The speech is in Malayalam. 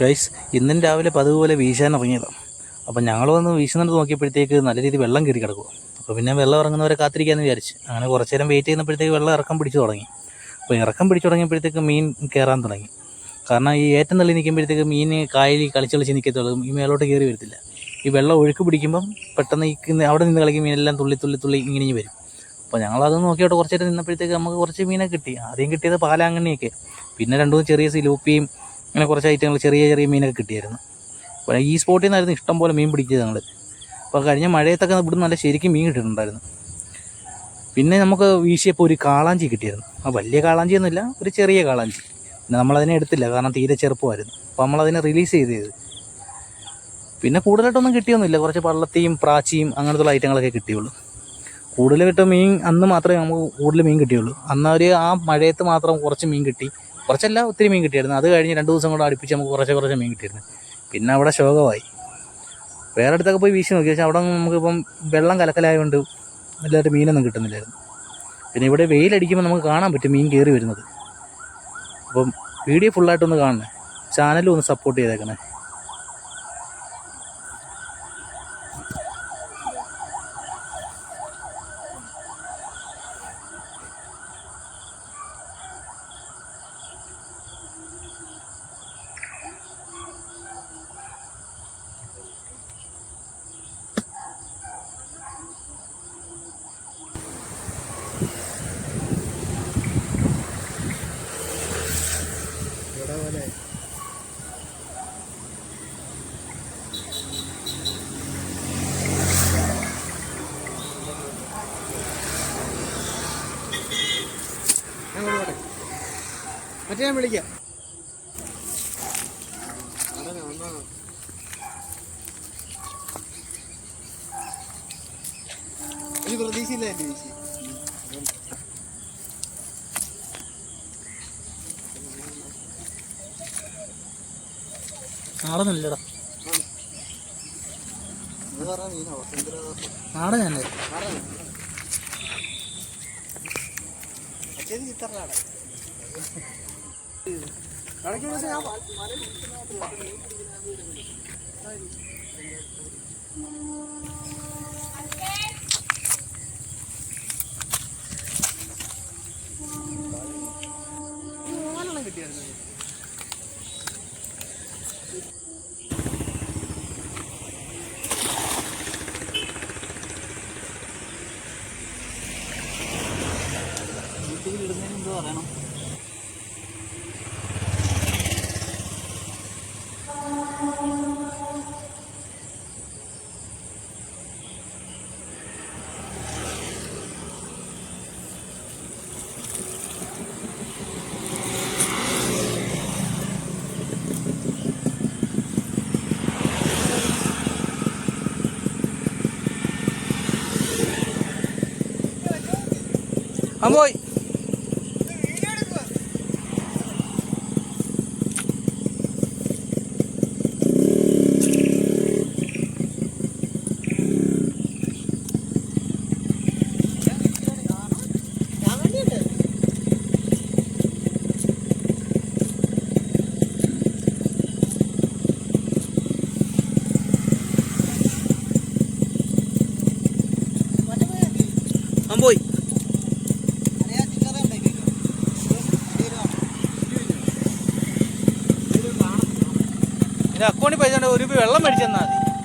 ഗൈസ് ഇന്നും രാവിലെ പതിവ് പോലെ വീശാൻ ഇറങ്ങിയതാണ് അപ്പം ഞങ്ങൾ വന്ന് വീശുന്നിട്ട് നോക്കിയപ്പോഴത്തേക്ക് നല്ല രീതിയിൽ വെള്ളം കയറി കിടക്കുക അപ്പോൾ പിന്നെ വെള്ളം ഇറങ്ങുന്നവരെ കാത്തിരിക്കാമെന്ന് വിചാരിച്ച്. അങ്ങനെ കുറച്ച് നേരം വെയിറ്റ് ചെയ്യുന്നപ്പോഴത്തേക്ക് വെള്ളം ഇറക്കം പിടിച്ചു തുടങ്ങി. അപ്പോൾ ഇറക്കം പിടിച്ചു തുടങ്ങിയപ്പോഴത്തേക്ക് മീൻ കയറാൻ തുടങ്ങി. കാരണം ഈ ഏറ്റം തള്ളി നിൽക്കുമ്പോഴത്തേക്ക് മീൻ കായലിൽ കളിച്ച് കളിച്ച് നിൽക്കത്തുള്ളൂ. ഈ മേലോട്ട് കയറി വരത്തില്ല. ഈ വെള്ളം ഒഴുക്ക് പിടിക്കുമ്പം പെട്ടെന്ന് ഈ അവിടെ നിന്ന് കളിക്കും മീനെല്ലാം തുള്ളി തുള്ളി തുള്ളി ഇങ്ങനെ ഇങ്ങ് വരും. അപ്പോൾ ഞങ്ങളത് നോക്കിയോട്ട് കുറച്ച് നേരം നിന്നപ്പോഴത്തേക്ക് നമുക്ക് കുറച്ച് മീനെ കിട്ടി. ആദ്യം കിട്ടിയത് പാലാങ്കണ്ണിയൊക്കെ. പിന്നെ രണ്ടു മൂന്ന് ചെറിയ സിലൂപ്പിയും അങ്ങനെ കുറച്ച് ഐറ്റങ്ങൾ ചെറിയ ചെറിയ മീനൊക്കെ കിട്ടിയായിരുന്നു. അപ്പോൾ ഈ സ്പോട്ടിൽ നിന്നായിരുന്നു ഇഷ്ടം പോലെ മീൻ പിടിച്ചത് ഞങ്ങൾ അപ്പോൾ കഴിഞ്ഞ മഴയത്തൊക്കെ ഇവിടെ നല്ല ശരിക്കും മീൻ കിട്ടിയിട്ടുണ്ടായിരുന്നു. പിന്നെ നമുക്ക് വീശിയപ്പോൾ ഒരു കാളാഞ്ചി കിട്ടിയായിരുന്നു. ആ വലിയ കാളാഞ്ചിയൊന്നുമില്ല ഒരു ചെറിയ കാളാഞ്ചി. പിന്നെ നമ്മളതിനെ എടുത്തില്ല കാരണം തീരെ ചെറുപ്പമായിരുന്നു. അപ്പോൾ നമ്മളതിനെ റിലീസ് ചെയ്തത്. പിന്നെ കൂടുതലായിട്ടൊന്നും കിട്ടിയൊന്നുമില്ല. കുറച്ച് പള്ളത്തിയും പ്രാച്ചിയും അങ്ങനത്തുള്ള ഐറ്റങ്ങളൊക്കെ കിട്ടിയുള്ളൂ. കൂടുതൽ കിട്ടുന്ന മീൻ അന്ന് മാത്രമേ നമുക്ക് കൂടുതൽ മീൻ കിട്ടിയുള്ളൂ. അന്ന് ഒരു ആ മഴയത്ത് മാത്രം കുറച്ച് മീൻ കിട്ടി. കുറച്ചല്ല ഒത്തിരി മീൻ കിട്ടിയായിരുന്നു. അത് കഴിഞ്ഞ് രണ്ട് ദിവസം കൂടെ അടുപ്പിച്ച് നമുക്ക് കുറച്ച് കുറച്ച് മീൻ കിട്ടിയിരുന്നു. പിന്നെ അവിടെ ശോകമായി. വേറെ അടുത്തൊക്കെ പോയി വീശി നോക്കി. പക്ഷേ അവിടെ നമുക്കിപ്പം വെള്ളം കലക്കലായതുകൊണ്ട് വലുതായിട്ട് മീനൊന്നും കിട്ടുന്നില്ലായിരുന്നു. പിന്നെ ഇവിടെ വെയിലടിക്കുമ്പോൾ നമുക്ക് കാണാൻ പറ്റും മീൻ കയറി വരുന്നത്. അപ്പം വീഡിയോ ഫുള്ളായിട്ടൊന്ന് കാണണേ. ചാനലും ഒന്ന് സപ്പോർട്ട് ചെയ്തേക്കണേ. മറ്റേ ഞാൻ വിളിക്കാം. ഒരു പ്രതീക്ഷയില്ല എന്റെ നാടനല്ലടാ നാടനല്ലേ മറ്റേത് ചിത്തറിനാടെ കണക്ക് വിളിച്ച് ഞാൻ യൂട്യൂബിൽ ഇടുന്നതിന് മുമ്പ് അമ്മോയ് അമ്പോയ് ഇത് അക്കൗണ്ടിൽ പൈസ ഒരു വെള്ളം മേടിച്ചെന്നാൽ മതി.